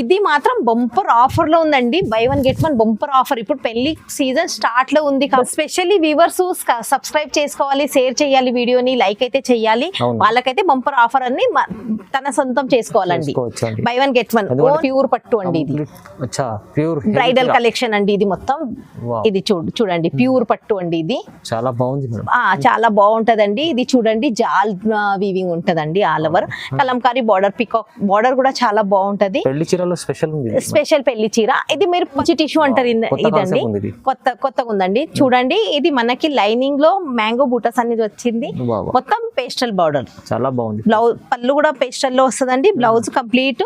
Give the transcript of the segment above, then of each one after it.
ఇది మాత్రం బంపర్ ఆఫర్లో ఉందండి. Buy one get one bumper offer ఇప్పుడు పెళ్ళి సీజన్ స్టార్ట్లో ఉంది స్పెషల్లీ వ్యూవర్స్ సబ్స్క్రైబ్ చేసుకోవాలి షేర్ చేయాలి వీడియోని లైక్ అయితే చెయ్యాలి అవును. వాళ్ళకైతే బంపర్ ఆఫర్ అన్ని తన సొంతం చేసుకోవాలండి. Buy one get one pure పట్టు అండి ఇది. ప్యూర్ బ్రైడల్ కలెక్షన్ అండి ఇది మొత్తం. ఇది చూడు చూడండి ప్యూర్ పట్టు అండి ఇది. చాలా బాగుంది ఆ చాలా బాగుంటదండి. ఇది చూడండి జాల్ వీవింగ్ ఉంటదండి all over Kalamkari border peacock border కూడా చాలా బాగుంటది. పెళ్ళి స్పెషల్ ఉంది. స్పెషల్ పెళ్ళి చీర. ఇది మీరు మంచి టిష్యూ అంటారు ఇదండి. కొత్త కొత్తగా ఉందండి. చూడండి ఇది మనకి లైనింగ్లో మ్యాంగో బూటస్ అనేది వచ్చింది. మొత్తం పేస్టల్ బార్డర్. చాలా బాగుంది. బ్లౌజ్ పళ్ళు కూడా పేస్టల్లో వస్తుందండి. Blouse complete.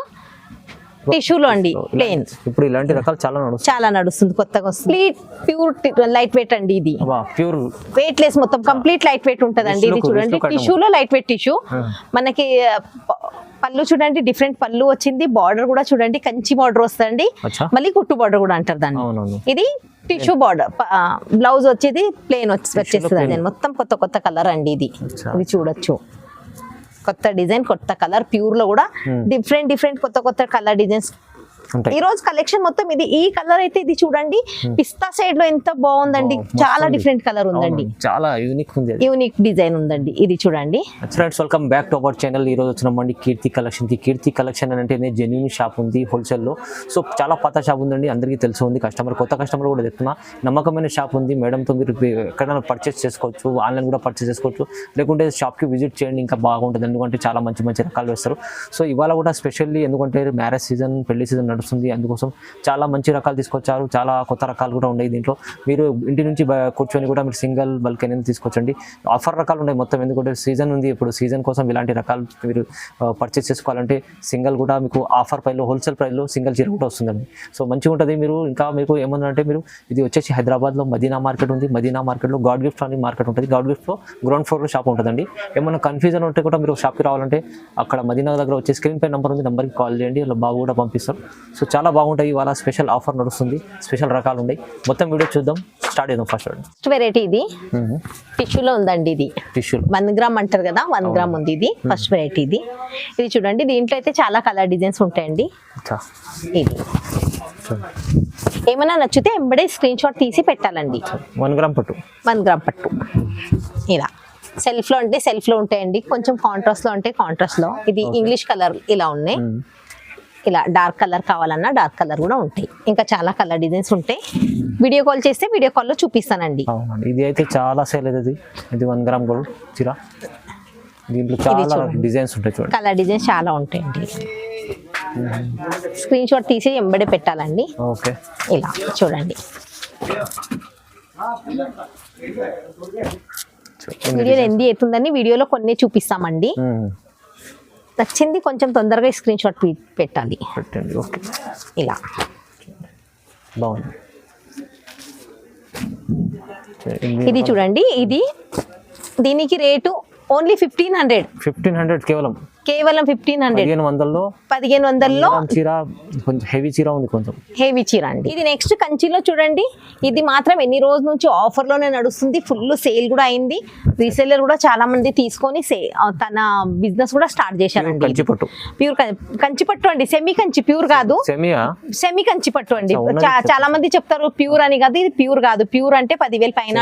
టిష్యూలో అండి ప్లేన్ ఇప్పుడు ఇలాంటి రకాలు చాలా నడుస్తాయి. చాలా నడుస్తుంది కొత్తగా వస్తుంది. ప్యూర్ లైట్ వెయిట్ అండి ఇది. ప్యూర్ వెయిట్ లెస్ మొత్తం కంప్లీట్ లైట్ వెయిట్ ఉంటదండి ఇది చూడండి. టిష్యూలో లైట్ వెయిట్ టిష్యూ మనకి పళ్ళు చూడండి డిఫరెంట్ పళ్ళు వచ్చింది. బార్డర్ కూడా చూడండి కంచి బార్డర్ వస్తుందండి. అచ్చా. మళ్ళీ కుట్టు బార్డర్ కూడా అంటారు దాన్ని. ఇది టిష్యూ బార్డర్ బ్లౌజ్ వచ్చేది ప్లేన్ వచ్చి వచ్చేస్తుంది. మొత్తం కొత్త కొత్త కలర్ అండి ఇది. ఇది చూడొచ్చు. కొత్త డిజైన్ కొత్త కలర్ ప్యూర్లో కూడా డిఫరెంట్ డిఫరెంట్ కొత్త కొత్త కలర్ డిజైన్స్ ఈ రోజు కలెక్షన్ మొత్తం ఇది ఈ కలర్ అయితే ఇది చూడండి. పిస్తా సైడ్లో ఎంత బాగుందండి. చాలా. డిఫరెంట్ కలర్ ఉందండి. చాలా యూనిక్ ఉంది యూనిక్ డిజైన్ ఉందండి. ఇది చూడండి. Friends welcome back to our channel ఈ రోజు వచ్చినామండి కీర్తి కలెక్షన్కి కీర్తి కలెక్షన్ అని అంటేనే జెన్యున్ షాప్ ఉంది హోల్సేల్లో. సో చాలా పాత షాప్ ఉందండి. అందరికీ తెలిసి ఉంది. కస్టమర్ కొత్త కస్టమర్ కూడా చెప్తున్నా నమ్మకమైన షాప్ ఉంది. మేడంతో మీరు ఎక్కడైనా పర్చేస్ చేసుకోవచ్చు. ఆన్లైన్ కూడా పర్చేస్ చేసుకోవచ్చు. లేకుంటే షాప్కి విజిట్ చేయండి. ఇంకా బాగుంటుంది. ఎందుకంటే చాలా మంచి మంచి రకాలు వేస్తారు. సో ఇవాళ కూడా స్పెషల్లీ ఎందుకంటే మ్యారేజ్ సీజన్ పెళ్ళి సీజన్ నడుస్తుంది. అందుకోసం చాలా మంచి రకాలు తీసుకొచ్చారు. చాలా కొత్త రకాలు కూడా ఉన్నాయి దీంట్లో. మీరు ఇంటి నుంచి కూర్చొని కూడా మీరు సింగిల్ బల్క్ అనేది తీసుకొచ్చండి. ఆఫర్ రకాలు ఉన్నాయి మొత్తం. ఎందుకంటే సీజన్ ఉంది. ఇప్పుడు సీజన్ కోసం ఇలాంటి రకాలు మీరు పర్చేస్ చేసుకోవాలంటే సింగిల్ కూడా మీకు ఆఫర్ ప్రైస్లో హోల్సేల్ ప్రైస్లో సింగిల్ చీర కూడా వస్తుందండి. సో మంచిగా ఉంటుంది. మీరు ఇంకా మీకు ఏముందంటే మీరు ఇది వచ్చేసి హైదరాబాద్లో మదీనా మార్కెట్ ఉంది. మదీనా మార్కెట్లో గాడ్ గిఫ్ట్ అని మార్కెట్ ఉంటుంది. గాడ్ గిఫ్ట్లో గ్రౌండ్ ఫ్లోర్లో షాప్ ఉంటుందండి. ఏమైనా కన్ఫ్యూజన్ ఉంటే కూడా మీరు షాప్కి రావాలంటే అక్కడ మదీనా దగ్గర వచ్చే స్క్రీన్ పై నెంబర్ ఉంది. నెంబర్కి కాల్ చేయండి. అలా బాబు కూడా పంపిస్తారు సో చాలా బాగుంటాయి. ఇవాళ స్పెషల్ ఆఫర్ నడుస్తుంది. స్పెషల్ రకాలు ఉన్నాయి మొత్తం వీడియో చూద్దాం. స్టార్ట్ చేద్దాం ఫస్ట్ ఫస్ట్ వెరైటీ ఇది. టిష్యూలో ఉందండి ఇది. టిష్యూలు. వన్ గ్రామ్ అంటారు కదా వన్ గ్రామ్ ఉంది ఇది. ఫస్ట్ వెరైటీ ఇది. ఇది చూడండి దీంట్లో అయితే చాలా కలర్ డిజైన్స్ ఉంటాయండి. ఇది. ఏమైనా నచ్చితే ఎంబడే స్క్రీన్ షాట్ తీసి పెట్టాలండి. వన్ గ్రామ్ పట్టు. వన్ గ్రామ్ పట్టు. ఇలా. సెల్ఫ్లో అంటే సెల్ఫ్లో ఉంటాయండి. కొంచెం కాంట్రాస్ట్లో అంటే కాంట్రాస్ట్లో ఇది ఇంగ్లీష్ కలర్ ఇలా ఉన్నాయి. ఇలా డార్క్ కలర్ కావాలన్నా డార్క్ కలర్ కూడా ఉంటాయి. ఇంకా చాలా కలర్ డిజైన్స్ ఉంటాయి. వీడియో కాల్ చేస్తే వీడియో కాల్లో చూపిస్తానండి. అవునండి. ఇది అయితే చాలా సేల్ ఇది వన్ గ్రామ్ గోల్డ్ చీర. దీంట్లో చాలా. డిజైన్స్ ఉంటాయి చూడండి. కలర్ డిజైన్స్ చాలా ఉంటాయండి. స్క్రీన్ షాట్ తీసి ఎంబడే పెట్టాలండి. ఓకే. ఇలా చూడండి. వీడియో ఎంది అవుతుందని వీడియోలో కొన్ని చూపిస్తామండి. నచ్చింది కొంచెం తొందరగా స్క్రీన్ షాట్ పెట్టాలి పెట్టండి. ఓకే. ఇలా. బాగుంది. ఇది చూడండి ఇది దీనికి rate only fifteen hundred. Fifteen hundred కేవలం. కేవలం ఫిఫ్టీన్ హండ్రెడ్ పదిహేను వందల్లో పదిహేను వందల్లో చీర కొంచెం హెవీ చీర ఉంది కొంచెం. హెవీ చీర అండి. ఇది నెక్స్ట్ కంచిలో చూడండి. ఇది మాత్రం ఎన్ని రోజుల నుంచి ఆఫర్లోనే నడుస్తుంది. ఫుల్ సేల్ కూడా అయింది. రీసేలర్ కూడా చాలా మంది తీసుకొని సే తన బిజినెస్ కూడా స్టార్ట్ చేశారండి కంచి పట్టు. ప్యూర్ కంచి పట్టు అండి. సెమీ కంచి ప్యూర్ కాదు. సెమీ కంచి పట్టు అండి. చాలా మంది చెప్తారు ప్యూర్ అని కాదు. ఇది ప్యూర్ కాదు. ప్యూర్ అంటే పదివేల పైన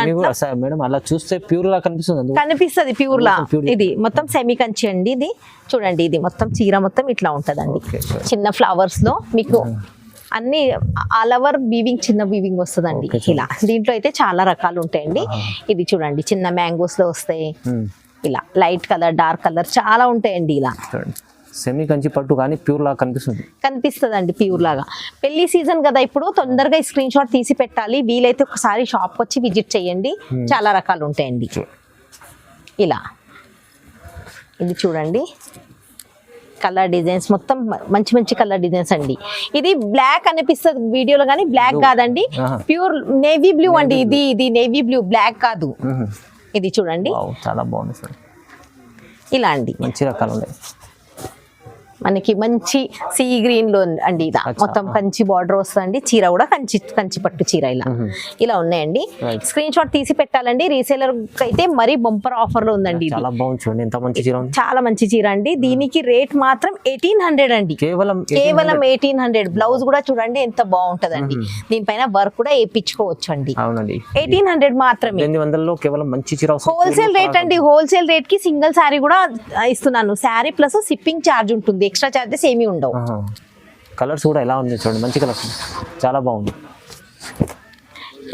మేడం అలా చూస్తే ప్యూర్ లా కనిపిస్తుంది. కనిపిస్తుంది ప్యూర్ లా. ఇది మొత్తం సెమీ కంచి అండి ఇది. చూడండి ఇది మొత్తం చీర మొత్తం ఇట్లా ఉంటదండి. చిన్న ఫ్లవర్స్లో మీకు అన్ని ఆల్ ఓవర్ వీవింగ్ చిన్న వీవింగ్ వస్తుందండి. ఇలా. దీంట్లో అయితే చాలా రకాలు ఉంటాయండి. ఇది చూడండి చిన్న మ్యాంగోస్లో వస్తాయి. Hmm. ఇలా లైట్ కలర్ డార్క్ కలర్ చాలా ఉంటాయండి ఇలా. సెమీ కంచి పట్టు కానీ ప్యూర్ లా కనిపిస్తుంది కనిపిస్తుందండి ప్యూర్ లాగా పెళ్ళి సీజన్ కదా ఇప్పుడు తొందరగా స్క్రీన్ షాట్ తీసి పెట్టాలి. వీలైతే ఒకసారి షాప్ వచ్చి విజిట్ చేయండి. చాలా రకాలు ఉంటాయండి. ఇలా. ఇది చూడండి. కలర్ డిజైన్స్ మొత్తం మంచి మంచి కలర్ డిజైన్స్ అండి. ఇది బ్లాక్ అనిపిస్తుంది వీడియోలో కానీ బ్లాక్ కాదండి. ప్యూర్ నేవీ బ్లూ అండి. ఇది ఇది నేవీ బ్లూ బ్లాక్ కాదు. ఇది చూడండి. చాలా బాగుంది సార్. ఇలా అండి. మంచి రకాలు ఉన్నాయి మనకి మంచి సీ గ్రీన్లో అండి అచ్చా. మొత్తం కంచి బార్డర్ వస్తుందండి. చీర కూడా కంచి కంచి పట్టు చీర ఇలా. ఇలా ఉన్నాయండి. స్క్రీన్ షాట్ తీసి పెట్టాలండి. రీసేలర్ అయితే మరీ బంపర్ ఆఫర్లో ఉందండి చాలా మంచి చీర ఉంది. చాలా మంచి చీర అండి. దీనికి రేట్ మాత్రం ఎయిటీన్ హండ్రెడ్ అండి. కేవలం కేవలం ఎయిటీన్ హండ్రెడ్ బ్లౌజ్ కూడా చూడండి ఎంత బాగుంటదండి. దీనిపైన వర్క్ కూడా వేయించుకోవచ్చు అండి ఎయిటీన్ హండ్రెడ్ మాత్రమే. హోల్సేల్ రేట్ అండి. హోల్సేల్ రేట్కి సింగిల్ శారీ కూడా ఇస్తున్నాను. శారీ ప్లస్ షిప్పింగ్ ఛార్జ్ ఉంటుంది. ఎక్స్ట్రా ఛార్జెస్ ఏమీ ఉండవు. కలర్స్ కూడా ఎలా ఉంది చూడండి మంచి కలర్స్ చాలా బాగుంది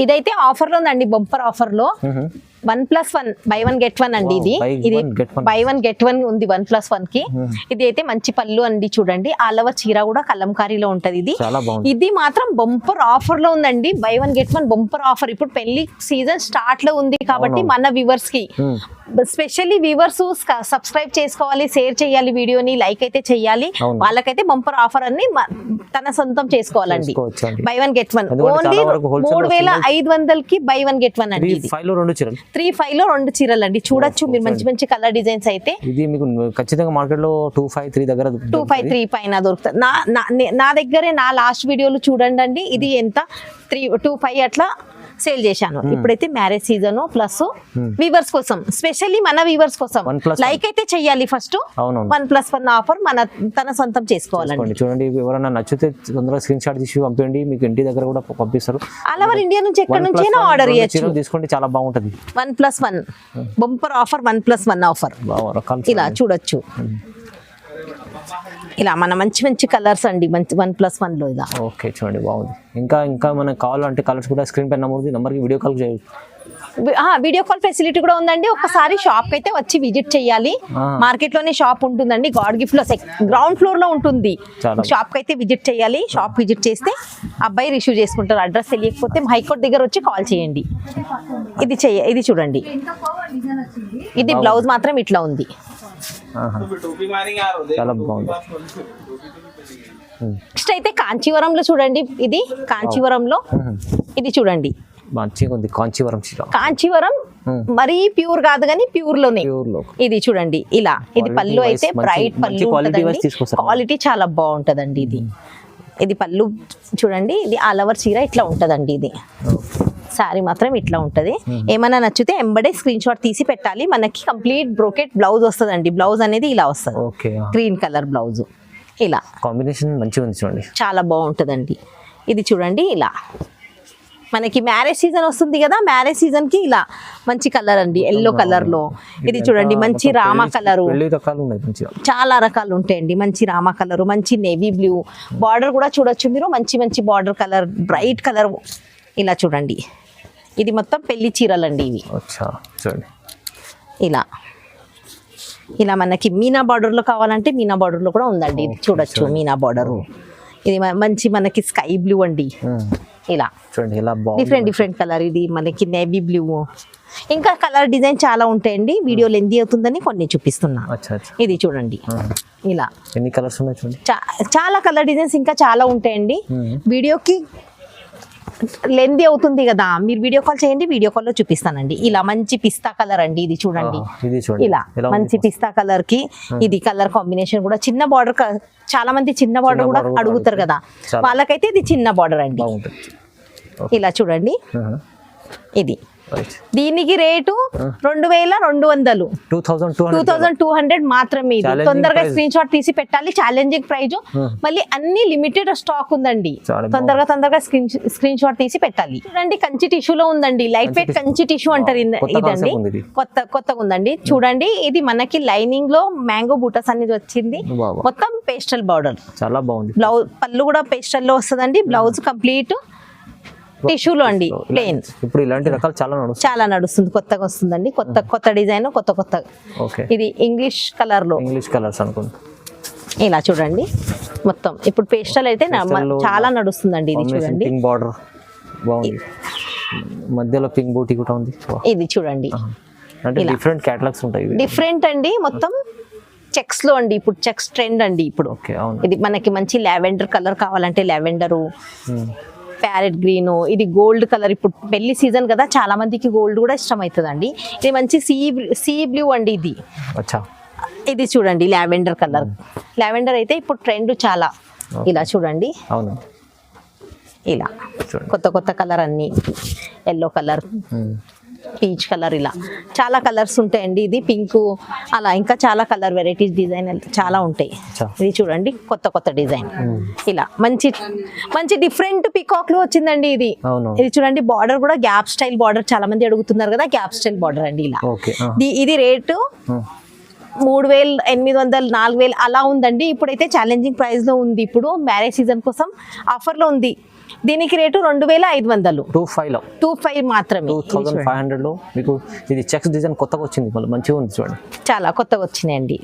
ఇదైతే ఆఫర్లో ఉందండి బంపర్ ఆఫర్లో మ్మ్. One plus one buy one get one అండి ఇది. ఇది. బై వన్ గెట్ వన్ ఉంది వన్ ప్లస్ వన్కి. ఇది అయితే మంచి పళ్ళు అండి చూడండి. ఆలవ చీర కూడా కలంకారీలో ఉంటది ఇది. ఇది మాత్రం బంపర్ ఆఫర్లో ఉందండి. Buy one get one bumper offer. ఇప్పుడు పెళ్ళి సీజన్ స్టార్ట్లో ఉంది కాబట్టి. మన వ్యూవర్స్కి. స్పెషల్లీ వ్యూవర్స్ సబ్స్క్రైబ్ చేసుకోవాలి షేర్ చేయాలి వీడియోని లైక్ అయితే చెయ్యాలి అవును. వాళ్ళకైతే బంపర్ ఆఫర్ అన్ని తన సొంతం చేసుకోవాలండి. Buy one get one. Only మూడు వేల ఐదు వందలకి బై వన్ గెట్ వన్ అండి త్రీ ఫైవ్లో రెండు చీరలు అండి చూడొచ్చు మీరు మంచి మంచి కలర్ డిజైన్స్ అయితే. ఇది మీకు ఖచ్చితంగా మార్కెట్లో టూ ఫైవ్ త్రీ దగ్గర టూ ఫైవ్ త్రీ పైన దొరుకుతుంది. నా నా- నే- నా దగ్గరే నా లాస్ట్ వీడియోలు చూడండి అండి ఇది ఎంత? త్రీ టూ ఫైవ్ అట్లా సేల్ చేశాను. ఇప్పుడైతే మ్యారేజ్ సీజన్ ప్లస్ వీవర్స్ కోసం. స్పెషల్లీ మన వీవర్స్ కోసం. లైక్ అయితే చెయ్యాలి first. One plus one offer మన తన సొంతం చేసుకోవాలండి చూడండి ఎవరైనా నచ్చితే తొందరగా స్క్రీన్ షాట్ తీసి పంపించండి మీకు ఇంటి దగ్గర కూడా పంపిస్తారు. ఓవర్ ఇండియా నుంచి ఎక్కడి నుంచి ఆర్డర్ రెండు చేయొచ్చు. తీసుకోండి చాలా బాగుంటది. One plus one bumper offer one plus one offer ఇలా చూడొచ్చు. ఇలా మన మంచి మంచి కలర్స్ అండి. మంచి వన్ ప్లస్ వన్లో ఇలా. ఓకే చూడండి బాగుంది. ఇంకా ఇంకా మనకు కావాలంటే కలర్స్ కూడా స్క్రీన్ పైన నమోదు నెంబర్కి వీడియో కాల్ ఆ, వీడియో కాల్ ఫెసిలిటీ కూడా ఉందండి. ఒకసారి షాప్ అయితే వచ్చి విజిట్ చేయాలి. మార్కెట్లోనే షాప్ ఉంటుందండి. గాడ్ గిఫ్ట్లో గ్రౌండ్ ఫ్లోర్లో ఉంటుంది. షాప్కి అయితే విజిట్ చేయాలి. షాప్ విజిట్ చేస్తే అబ్బాయి రిసీవ్ చేసుకుంటారు. అడ్రస్ తెలియకపోతే హైకోర్ట్ దగ్గర వచ్చి కాల్ చేయండి. ఇది చెయ్య ఇది చూడండి. ఇది బ్లౌజ్ మాత్రం ఇట్లా ఉంది. చాలా బాగుంది. ఉమ్. నెక్స్ట్ అయితే కాంచీవరంలో చూడండి. ఇది కాంచీవరంలో. ఇది చూడండి. మంచిగా ఉంది. కాంచీవరం చీర కాంచీవరం. మరీ ప్యూర్ కాదు కానీ ప్యూర్లోనే ప్యూర్లో ఇది చూడండి. ఇలా. ఇది పళ్ళు అయితే బ్రైట్ పళ్ళు. క్వాలిటీ చాలా బాగుంటదండి ఇది. ఇది పళ్ళు చూడండి. ఇది ఆల్ ఓవర్ చీర ఇట్లా ఉంటదండి ఇది. శారీ మాత్రం ఇట్లా ఉంటది. ఏమైనా నచ్చితే ఎంబడే స్క్రీన్ షాట్ తీసి పెట్టాలి. మనకి కంప్లీట్ బ్రోకెట్ బ్లౌజ్ వస్తదండి. బ్లౌజ్ అనేది ఇలా వస్తుంది. ఓకే. Green colour blouse. ఇలా. కాంబినేషన్ మంచిగా ఉంది చూడండి. చాలా బాగుంటదండి. ఇది చూడండి ఇలా. మనకి మ్యారేజ్ సీజన్ వస్తుంది కదా మ్యారేజ్ సీజన్కి ఇలా మంచి కలర్ అండి. ఎల్లో కలర్లో ఇది చూడండి మంచి రామా కలరు. చాలా రకాలు ఉంటాయండి. మంచి రామా కలర్ మంచి నేవీ బ్లూ. బార్డర్ కూడా చూడొచ్చు మీరు. మంచి మంచి బార్డర్ కలర్ బ్రైట్ కలర్. ఇలా చూడండి. ఇది మొత్తం పెళ్ళి చీరలండి ఇవి. చూడండి. ఇలా. ఇలా మనకి మీనా బార్డర్లో కావాలంటే మీనా బార్డర్లో కూడా ఉందండి. ఇది చూడొచ్చు మీనా బార్డర్. ఇది మంచి మనకి స్కై బ్లూ అండి. ఇలా. చూడండి డిఫరెంట్ డిఫరెంట్ కలర్ ఇది మనకి నేవీ బ్లూ. ఇంకా కలర్ డిజైన్ చాలా ఉంటాయండి. వీడియో లెందీ అవుతుందని కొన్ని చూపిస్తున్నా. ఇది చూడండి. ఇలా. ఎన్ని కలర్స్ ఉన్నాయి చూడండి? చాలా కలర్ డిజైన్స్ ఇంకా చాలా ఉంటాయండి. వీడియోకి లెందీ అవుతుంది కదా. మీరు వీడియో కాల్ చేయండి వీడియో కాల్లో చూపిస్తానండి. ఇలా మంచి పిస్తా కలర్ అండి ఇది చూడండి. ఇలా మంచి పిస్తా కలర్కి ఇది కలర్ కాంబినేషన్ కూడా చిన్న బార్డర్ చాలా మంది చిన్న బార్డర్ కూడా అడుగుతారు కదా. వాళ్ళకైతే ఇది చిన్న బార్డర్ అండి. ఇలా చూడండి. ఇది. దీనికి రేటు రెండు వేల రెండు వందలు. Two thousand two hundred. Thousand two hundred మాత్రమే ఇది. తొందరగా. స్క్రీన్ షాట్ తీసి పెట్టాలి. ఛాలెంజింగ్ ప్రైజ్ మళ్ళీ అన్ని లిమిటెడ్ స్టాక్ ఉందండి. తొందరగా తొందరగా స్క్రీన్ స్క్రీన్ షాట్ తీసి పెట్టాలి. చూడండి కంచి టిష్యూలో ఉందండి. లైట్ వెయిట్ కంచి టిష్యూ అంటారు ఇదండి. కొత్త కొత్తగా ఉందండి. చూడండి ఇది మనకి లైనింగ్లో మ్యాంగో బూటస్ అనేది వచ్చింది. మొత్తం పేస్టల్ బార్డర్ చాలా బాగుంది. బ్లౌజ్ పళ్ళు కూడా పేస్టల్లో వస్తుందండి. బ్లౌజ్ కంప్లీట్ టిష్యూలో అండి ప్లేన్ ఇప్పుడు ఇలాంటి రకాలు చాలా నడుస్తాయి. చాలా నడుస్తుంది కొత్తగా వస్తుందండి కొత్త కొత్త డిజైన్ కొత్త కొత్త. ఓకే. ఇది ఇంగ్లీష్ కలర్లో. ఇంగ్లీష్ కలర్స్ అనుకోండి ఇలా చూడండి మొత్తం. ఇప్పుడు పేస్టల్ అయితే చాలా నడుస్తుందండి ఇది చూడండి. పింక్ బార్డర్ బాగుంది. మధ్యలో పింక్ బూటీ కూడా ఉంది. ఇది చూడండి. అంటే డిఫరెంట్ క్యాటలాగ్స్ ఉంటాయి డిఫరెంట్ అండి మొత్తం చెక్స్లో అండి ఇప్పుడు చెక్స్ ట్రెండ్ అండి ఇప్పుడు. ఓకే అవును. ఇది మనకి మంచి లావెండర్ కలర్ కావాలంటే లావెండరు. ప్యారెట్ గ్రీన్ ఇది గోల్డ్ కలర్. ఇప్పుడు పెళ్ళి సీజన్ కదా చాలా మందికి గోల్డ్ కూడా ఇష్టం అవుతుందండి ఇది మంచి సీ సీ బ్లూ అండి ఇది. ఇది చూడండి లావెండర్ కలర్. లావెండర్ అయితే ఇప్పుడు ట్రెండ్ చాలా. ఇలా చూడండి. అవును. ఇలా. కొత్త కొత్త కలర్ అన్ని. Yellow colour. పీచ్ కలర్ ఇలా. చాలా కలర్స్ ఉంటాయండి ఇది పింక్ అలా. ఇంకా చాలా కలర్ వెరైటీస్ డిజైన్ చాలా ఉంటాయి. ఇది చూడండి కొత్త కొత్త డిజైన్. ఇలా. మంచి మంచి డిఫరెంట్ పికాక్లో వచ్చిందండి ఇది. ఇది చూడండి బార్డర్ కూడా గ్యాప్ స్టైల్ బార్డర్. చాలా మంది అడుగుతున్నారు కదా గ్యాప్ స్టైల్ బార్డర్ అండి ఇలా. ఇది- రేటు. మూడు వేలు ఎనిమిది వందలు నాలుగు వేలు అలా ఉందండి. ఇప్పుడైతే ఛాలెంజింగ్ ప్రైస్లో ఉంది. ఇప్పుడు మ్యారేజ్ సీజన్ కోసం ఆఫర్లో ఉంది. దీనికి రేటు రెండు వేల ఐదు వందలు. టూ ఫైవ్లో. టూ ఫైవ్ మాత్రమే. టూ థౌజండ్ ఫైవ్ హండ్రెడ్లో మీకు ఇది చెక్స్ డిజైన్ కొత్తగా వచ్చింది మళ్ళీ మంచిగా ఉంది చూడండి. చాలా కొత్తగా వచ్చినాయండి.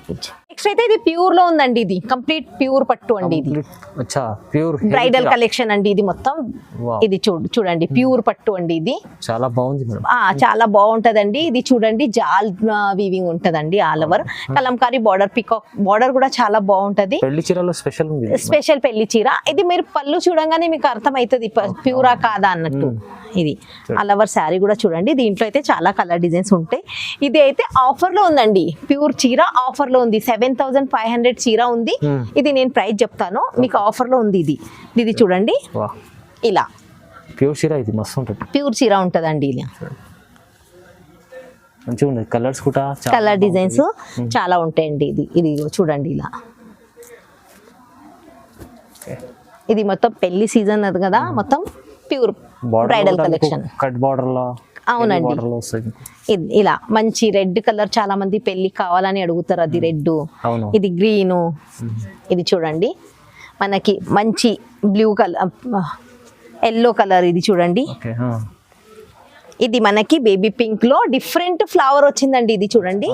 నెక్స్ట్ అయితే ఇది ప్యూర్లో ఉందండి ఇది. కంప్లీట్ ప్యూర్ పట్టు అండి ఇది. ప్యూర్ బ్రైడల్ కలెక్షన్ అండి ఇది మొత్తం. ఇది చూడు చూడండి ప్యూర్ పట్టు అండి ఇది. చాలా బాగుంది చాలా బాగుంటదండి. ఇది చూడండి జాల్ వీవింగ్ ఉంటదండి all over Kalamkari border peacock border కూడా చాలా బాగుంటది. పెళ్ళి చీరలో స్పెషల్. స్పెషల్ పెళ్ళి చీర. ఇది మీరు పళ్ళు చూడంగానే మీకు అర్థమవుతుంది ప్యూరా కాదా అన్నట్టు. ఇది అలవర్ శారీ కూడా చూడండి. దీంట్లో అయితే చాలా కలర్ డిజైన్స్ ఉంటాయి. ఇది అయితే ఆఫర్లో ఉందండి. ప్యూర్ చీర ఆఫర్లో ఉంది. సెవెన్ థౌసండ్ ఫైవ్ హండ్రెడ్ చీర ఉంది. Hmm. ఇది నేను ప్రైస్ చెప్తాను. మీకు ఆఫర్లో ఉంది ఇది. ఇది చూడండి. ఇలా. ప్యూర్ చీర ఇది మస్తు ఉంటుంది. ప్యూర్ చీర ఉంటదండి ఇలా మంచిగా ఉంది. కలర్స్ కూడా చాలా కలర్ డిజైన్స్ చాలా ఉంటాయండి ఇది. ఇది చూడండి ఇలా. ఇది మొత్తం పెళ్ళి సీజన్ అది కదా మొత్తం ప్యూర్ బ్రైడల్ కలెక్షన్ కట్ బార్డర్లో అవునండి. ఇలా మంచి రెడ్ కలర్ చాలా మంది పెళ్ళి కావాలని అడుగుతారు అది రెడ్ ఇది గ్రీను. ఇది చూడండి. మనకి మంచి బ్లూ కలర్ ఎల్లో కలర్ ఇది చూడండి. ఇది మనకి బేబీ పింక్లో డిఫరెంట్ ఫ్లవర్ వచ్చిందండి ఇది చూడండి.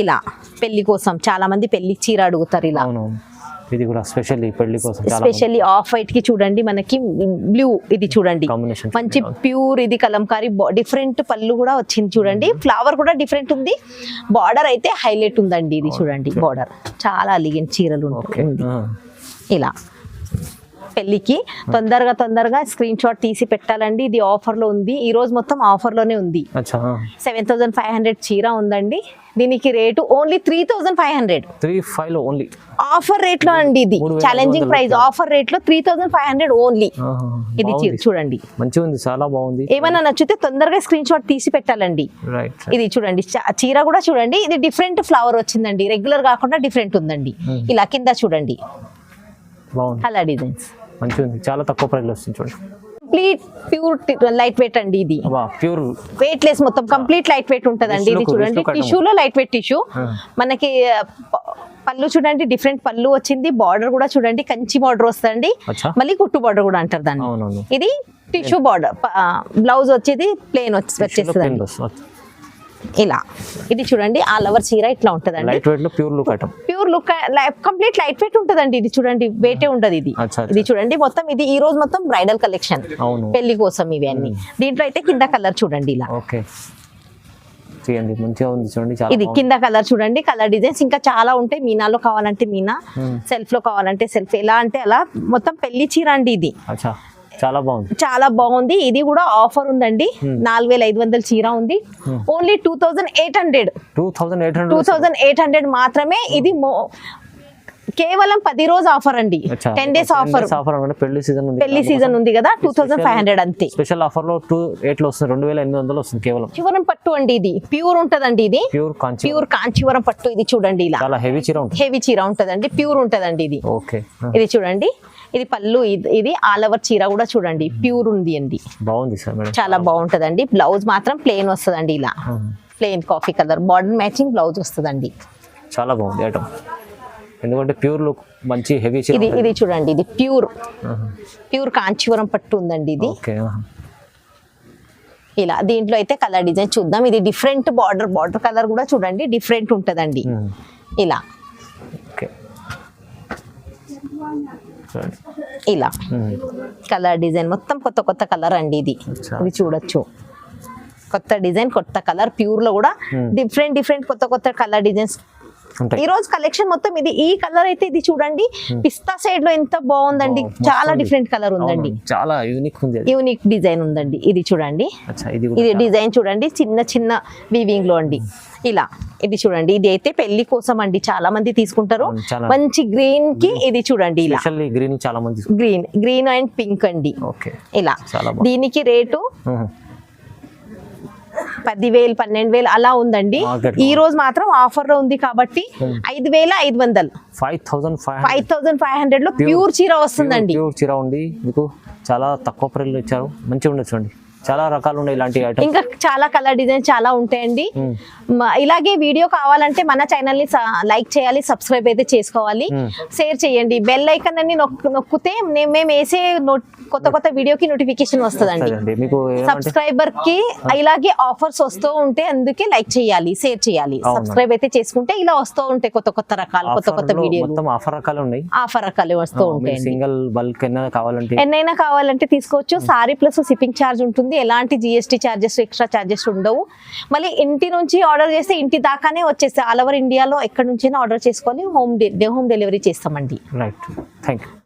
ఇలా పెళ్ళి కోసం చాలా మంది పెళ్ళి చీర అడుగుతారు ఇలా. అవును. ఇది కూడా స్పెషల్లీ పెళ్ళి కోసం చాలా ఎస్పెషల్లీ ఆఫ్ వైట్కి చూడండి మనకి బ్లూ ఇది చూడండి. మంచి ప్యూర్ ఇది కలంకారీ డిఫరెంట్ పళ్ళు కూడా వచ్చింది చూడండి. ఫ్లవర్ కూడా డిఫరెంట్ ఉంది. బార్డర్ అయితే హైలైట్ ఉందండి ఇది చూడండి బార్డర్ చాలా అలిగెంట్ చీరలు ఉంది ఇలా. పెళ్ళికి. తొందరగా తొందరగా స్క్రీన్ షాట్ తీసి పెట్టాలండి. ఇది ఆఫర్లో ఉంది. ఈ రోజు మొత్తం ఆఫర్లోనే ఉంది సెవెన్ థౌసండ్ ఫైవ్ హండ్రెడ్ చీర ఉందండి. దీనికి rate only three thousand five hundred. Three ఫైవ్లో ఓన్లీ. ఆఫర్ రేట్లో అండి ఇది. ఛాలెంజింగ్ ప్రైస్ ఆఫర్ రేట్లో three thousand five hundred only. ఇది చూడండి. మంచిగా ఉంది చాలా బాగుంది. ఏమైనా నచ్చితే తొందరగా స్క్రీన్ షాట్ తీసి పెట్టాలండి. ఇది చూడండి. చీర కూడా చూడండి. ఇది డిఫరెంట్ ఫ్లవర్ వచ్చిందండి. రెగ్యులర్ కాకుండా డిఫరెంట్ ఉందండి. ఇలా కింద చూడండి. అలా డిజైన్స్ మంచిగా ఉంది. చాలా తక్కువ ప్రైస్లో వస్తుంది చూడండి. కంప్లీట్ ప్యూర్ లైట్ వెయిట్ అండి ఇది. ప్యూర్ వెయిట్ లెస్ మొత్తం కంప్లీట్ లైట్ వెయిట్ ఉంటదండి ఇది చూడండి. టిష్యూలో లైట్ వెయిట్ టిష్యూ. మనకి పళ్ళు చూడండి డిఫరెంట్ పళ్ళు వచ్చింది. బార్డర్ కూడా చూడండి కంచి బార్డర్ వస్తుంది మళ్ళీ కుట్టు బార్డర్ కూడా అంటారు దాన్ని. ఇది టిష్యూ బార్డర్ బ్లౌజ్ వచ్చేది ప్లేన్ వచ్చేస్తుంది ఇలా. ఇది చూడండి ఆ లవర్ చీర ఇట్లా ఉంటదండి. లైట్ వెయిట్లో pure look item pure look complete light weight ఉంటదండి ఇది చూడండి వెయిటే ఉండదు ఇది. ఇది చూడండి మొత్తం ఇది ఈ రోజు మొత్తం బ్రైడల్ కలెక్షన్ పెళ్ళి కోసం ఇవి అన్ని దీంట్లో అయితే కింద కలర్ చూడండి ఇలా. ఓకే. చేయండి మంచిగా ఉంది చూడండి చాలా ఇది కింద కలర్ చూడండి కలర్ డిజైన్స్ ఇంకా చాలా ఉంటాయి. మీనాలో కావాలంటే మీనా. సెల్ఫ్లో కావాలంటే సెల్ఫ్ ఎలా అంటే అలా మొత్తం పెళ్ళి చీర అండి ఇది. చాలా బాగుంది. చాలా బాగుంది. ఇది కూడా ఆఫర్ ఉందండి. నాలుగు వేల ఐదు వందల చీర ఉంది. Only two thousand eight hundred two thousand eight two hundred thousand eight hundred మాత్రమే ఇది మో- కేవలం పది రోజు ఆఫర్ అండి. టెన్ డేస్ ఆఫర్ ఆఫర్ పెళ్ళి సీజన్ ఉంది పెళ్ళి సీజన్ ఉంది కదా టూ థౌజండ్ ఫైవ్ హండ్రెడ్ అంతే. స్పెషల్ ఆఫర్లో టూ ఎయిట్లో వస్తుంది రెండు వేల ఎనిమిది వందలు వస్తుంది కేవలం. చివరం పట్టు అండి ఇది. ప్యూర్ ఉంటదండి ఇది. ప్యూర్ కాంచి ప్యూర్ కాంచీవరం పట్టు ఇది చూడండి ఇలా. చాలా హెవీ చీర ఉంటుంది. హెవీ చీర ఉంటదండి ప్యూర్ ఉంటదండి ఇది. ఓకే ఇది చూడండి. ఇది పళ్ళు ఇది- ఇది ఆల్ ఓవర్ చీర కూడా చూడండి. ప్యూర్ ఉంది అండి. బాగుంది చాలా బాగుంటదండి. బ్లౌజ్ మాత్రం ప్లెయిన్ వస్తదండి ఇలా. Plain coffee colour border matching blouse వస్తదండి. చాలా బాగుంది ఐటమ్ ఎందుకంటే ప్యూర్ లుక్ మంచి హెవీ ఇది ఇది చూడండి. ఇది ప్యూర్ ప్యూర్ కాంచీవరం పట్టు ఉందండి ఇది. ఇలా దీంట్లో అయితే కలర్ డిజైన్ చూద్దాం. ఇది డిఫరెంట్ బార్డర్ బార్డర్ కలర్ కూడా చూడండి. డిఫరెంట్ ఉంటదండి. ఇలా. ఓకే. ఇలా. కలర్ డిజైన్ మొత్తం కొత్త కొత్త కలర్ అండి ఇది. ఇది చూడొచ్చు కొత్త డిజైన్ కొత్త కలర్ ప్యూర్లో కూడా Hmm. డిఫరెంట్ డిఫరెంట్ కొత్త కొత్త కలర్ డిజైన్స్ ఈ రోజు కలెక్షన్ మొత్తం ఇది ఈ కలర్ అయితే ఇది చూడండి. పిస్తా సైడ్లో ఎంత బాగుందండి. చాలా. డిఫరెంట్ కలర్ ఉందండి. చాలా యూనిక్ ఉంది యూనిక్ డిజైన్ ఉందండి. ఇది చూడండి. ఇది డిజైన్ చూడండి. చిన్న చిన్న వీవింగ్లో అండి. ఇలా ఇది చూడండి. ఇది అయితే పెళ్ళి కోసం అండి. చాలా మంది తీసుకుంటారు. మంచి గ్రీన్కి ఇది చూడండి ఇలా. గ్రీన్ చాలా మంది గ్రీన్ గ్రీన్ అండ్ పింక్ అండి. ఓకే ఇలా. దీనికి రేటు. పదివేలు పన్నెండు వేలు అలా ఉందండి. ఈ రోజు మాత్రం ఆఫర్లో ఉంది కాబట్టి ఐదు వేల ఐదు వందలు. Five thousand five thousand five హండ్రెడ్లో ప్యూర్ చీర వస్తుందండి. ప్యూర్ చీర ఉంది. మీకు చాలా తక్కువ ప్రైస్లో ఇచ్చారు. మంచిగా ఉండొచ్చు చూడండి చాలా రకాలు ఉన్నాయి ఇలాంటి ఐటమ్ ఇంకా చాలా కలర్ డిజైన్ చాలా ఉంటాయండి. మ- ఇలాగే వీడియో కావాలంటే మన ఛానల్ని లైక్ చేయాలి సబ్స్క్రైబ్ అయితే చేసుకోవాలి. షేర్ చేయండి. బెల్ ఐకన్ అన్ని నొక్కు- నొక్కితే మేము వేసే కొత్త కొత్త వీడియోకి నోటిఫికేషన్ వస్తుందండి. సబ్స్క్రైబర్కి ఇలాగే ఆఫర్స్ వస్తూ ఉంటే అందుకే లైక్ చేయాలి షేర్ చేయాలి. సబ్స్క్రైబ్ అయితే చేసుకుంటే ఇలా వస్తూ ఉంటాయి కొత్త కొత్త రకాలు కొత్త కొత్త మొత్తం ఆఫర్ రకాలు ఉన్నాయి. ఆఫర్ రకాలు వస్తూ ఉంటాయండి. సింగిల్ బల్క్ ఎన్న కావాలంటే ఎన్నైనా కావాలంటే తీసుకోవచ్చు. సారీ ప్లస్ షిప్పింగ్ ఛార్జ్ ఉంటుంది ఎలాంటి జిఎస్టీ ఛార్జెస్ ఎక్స్ట్రా ఛార్జెస్ ఉండవు. మళ్ళీ ఇంటి నుంచి ఆర్డర్ చేస్తే ఇంటి దాకానే వచ్చేస్తాయి. ఆల్ ఓవర్ ఇండియాలో ఎక్కడి నుంచైనా ఆర్డర్ చేసుకొని హోమ్ హోమ్ డెలివరీ చేస్తామండి. Right thank you